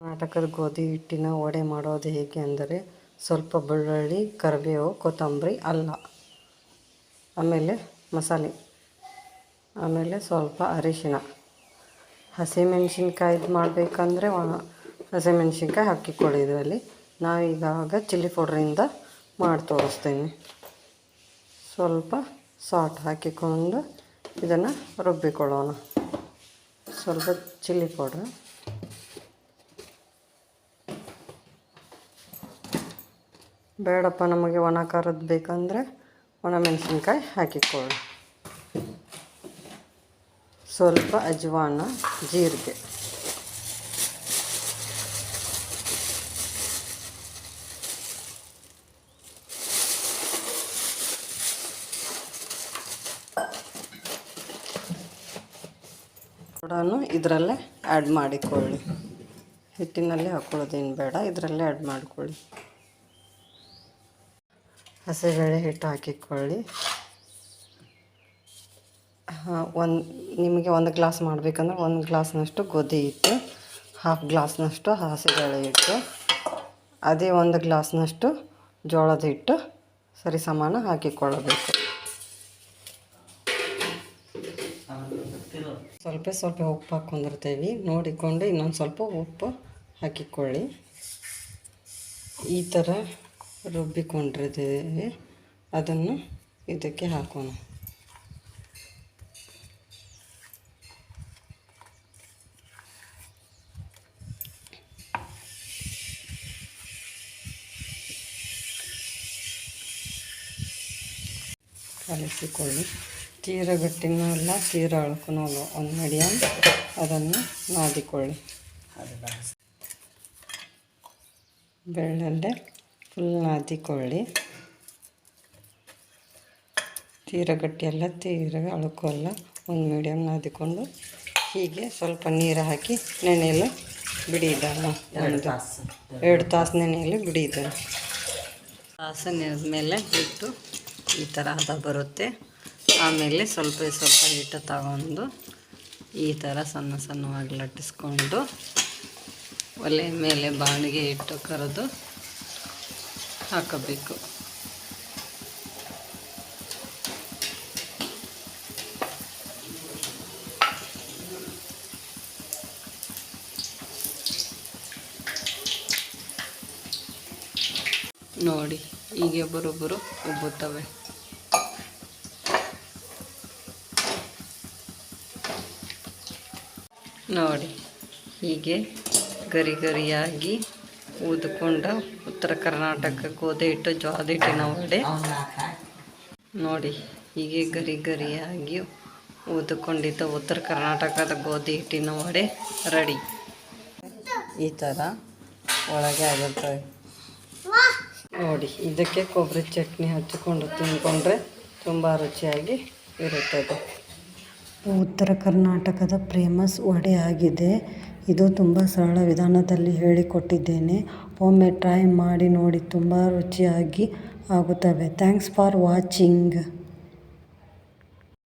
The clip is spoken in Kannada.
ಕರ್ನಾಟಕದ ಗೋಧಿ ಹಿಟ್ಟಿನ ವಡೆ ಮಾಡೋದು ಹೇಗೆ ಅಂದರೆ ಸ್ವಲ್ಪ ಬೆಳ್ಳುಳ್ಳಿ, ಕರಿಬೇವು, ಕೊತ್ತಂಬರಿ, ಅಲ್ಲ. ಆಮೇಲೆ ಮಸಾಲೆ. ಆಮೇಲೆ ಸ್ವಲ್ಪ ಅರಿಶಿಣ. ಹಸಿಮೆಣ್ಸಿನ್ಕಾಯ್ದು ಮಾಡಬೇಕಂದ್ರೆ ಹಸಿಮೆಣ್ಸಿನ್ಕಾಯಿ ಹಾಕಿಕೊಳ್ಳಿ ಇದರಲ್ಲಿ. ನಾವೀಗ ಚಿಲ್ಲಿ ಪೌಡ್ರಿಂದ ಮಾಡಿ ತೋರಿಸ್ತೀನಿ. ಸ್ವಲ್ಪ ಸಾಲ್ಟ್ ಹಾಕಿಕೊಂಡು ಇದನ್ನು ರುಬ್ಬಿಕೊಳ್ಳೋಣ. ಸ್ವಲ್ಪ ಚಿಲ್ಲಿ ಪೌಡ್ರ್. ಬೇಡಪ್ಪ, ನಮಗೆ ಒಣ ಖಾರದ್ದು ಬೇಕಂದರೆ ಒಣ ಮೆಣಸಿನ್ಕಾಯಿ ಹಾಕಿಕೊಳ್ಳಿ. ಸ್ವಲ್ಪ ಅಜ್ವಾನ, ಜೀರಿಗೆ. ಕೂಡ ಇದರಲ್ಲೇ ಆ್ಯಡ್ ಮಾಡಿಕೊಳ್ಳಿ. ಹಿಟ್ಟಿನಲ್ಲಿ ಹಾಕೊಳ್ಳೋದೇನು ಬೇಡ, ಇದರಲ್ಲೇ ಆ್ಯಡ್ ಮಾಡಿಕೊಳ್ಳಿ. ಹಸಿಬೇಳೆ ಹಿಟ್ಟು ಹಾಕಿಕೊಳ್ಳಿ. ಒಂದು, ನಿಮಗೆ ಒಂದು ಗ್ಲಾಸ್ ಮಾಡಬೇಕಂದ್ರೆ ಒಂದು ಗ್ಲಾಸ್ನಷ್ಟು ಗೋಧಿ ಹಿಟ್ಟು, ಹಾಫ್ ಗ್ಲಾಸ್ನಷ್ಟು ಹಸಿಬೇಳೆ ಹಿಟ್ಟು, ಅದೇ ಒಂದು ಗ್ಲಾಸ್ನಷ್ಟು ಜೋಳದ ಹಿಟ್ಟು ಸರಿ ಸಮಾನ ಹಾಕಿಕೊಳ್ಳಬೇಕು. ಸ್ವಲ್ಪ ಸ್ವಲ್ಪ ಉಪ್ಪು ಹಾಕ್ಕೊಂಡಿರ್ತೀವಿ. ನೋಡಿಕೊಂಡು ಇನ್ನೊಂದು ಸ್ವಲ್ಪ ಉಪ್ಪು ಹಾಕಿಕೊಳ್ಳಿ. ಈ ಥರ ರುಬ್ಬಿಕೊಂಡಿದ್ದೇವೆ ಅದನ್ನು ಇದಕ್ಕೆ ಹಾಕೋಣ. ಕಲಿಸಿಕೊಳ್ಳಿ. ತೀರ ಗಟ್ಟಿನೂ ಅಲ್ಲ ತೀರ ಅಳ್ಕೂ ಅಲ್ಲ. ಒಂದು ಮೀಡಿಯಮ್ ಅದನ್ನು ನಾದಿಕೊಳ್ಳಿ. ಬೆಳ್ಳಲ್ಲೇ ಫುಲ್ ನಾದಿಕೊಳ್ಳಿ ತೀರ ಗಟ್ಟಿಯಲ್ಲ ತೀರ ಅಳುಕು ಅಲ್ಲ ಒಂದು ಮೀಡಿಯಮ್ ನಾದಿಕೊಂಡು ಹೀಗೆ ಸ್ವಲ್ಪ ನೀರು ಹಾಕಿ ನೆನೆಯಲು ಬಿಡಿದಲ್ಲ ಒಂದು ಎರಡು ತಾಸು ನೆನೆಯಲು ಬಿಡಿದ ತಾಸು ನೆನೆದ ಮೇಲೆ ಇಟ್ಟು ಈ ಥರ ಹದ ಬರುತ್ತೆ. ಆಮೇಲೆ ಸ್ವಲ್ಪ ಸ್ವಲ್ಪ ಹಿಟ್ಟು ತಗೊಂಡು ಈ ಥರ ಸಣ್ಣ ಸಣ್ಣವಾಗಿ ಲಟ್ಟಿಸ್ಕೊಂಡು ಒಲೆ ಮೇಲೆ ಬಾಣಿಗೆ ಇಟ್ಟು ಕರೆದು ಹಾಕಬೇಕು. ನೋಡಿ ಹೀಗೆ ಒಬ್ಬರೊಬ್ಬರು ಉಬ್ಬುತ್ತವೆ. ನೋಡಿ ಹೀಗೆ ಗರಿ ಗರಿಯಾಗಿ ಊದ್ಕೊಂಡ ಉತ್ತರ ಕರ್ನಾಟಕ ಗೋಧಿ ಹಿಟ್ಟು ಜೋಳದ ಹಿಟ್ಟಿನ ವಡೆ ನೋಡಿ, ಹೀಗೆ ಗರಿ ಗರಿಯಾಗಿ ಊದ್ಕೊಂಡಿದ್ದ ಉತ್ತರ ಕರ್ನಾಟಕದ ಗೋಧಿ ಹಿಟ್ಟಿನ ವಡೆ ರೆಡಿ. ಈ ಥರ ಒಳಗೆ ಆಗುತ್ತೆ. ನೋಡಿ, ಇದಕ್ಕೆ ಕೊಬ್ಬರಿ ಚಟ್ನಿ ಹಚ್ಚಿಕೊಂಡು ತಿನ್ಕೊಂಡ್ರೆ ತುಂಬ ರುಚಿಯಾಗಿ ಇರುತ್ತದೆ. ಉತ್ತರ ಕರ್ನಾಟಕದ ಪ್ರೇಮಸ್ ವಡೆ ಆಗಿದೆ. ಇದು ತುಂಬ ಸರಳ ವಿಧಾನದಲ್ಲಿ ಹೇಳಿಕೊಟ್ಟಿದ್ದೇನೆ. ಒಮ್ಮೆ ಟ್ರೈ ಮಾಡಿ ನೋಡಿ, ತುಂಬ ರುಚಿಯಾಗಿ ಆಗುತ್ತವೆ. Thanks for watching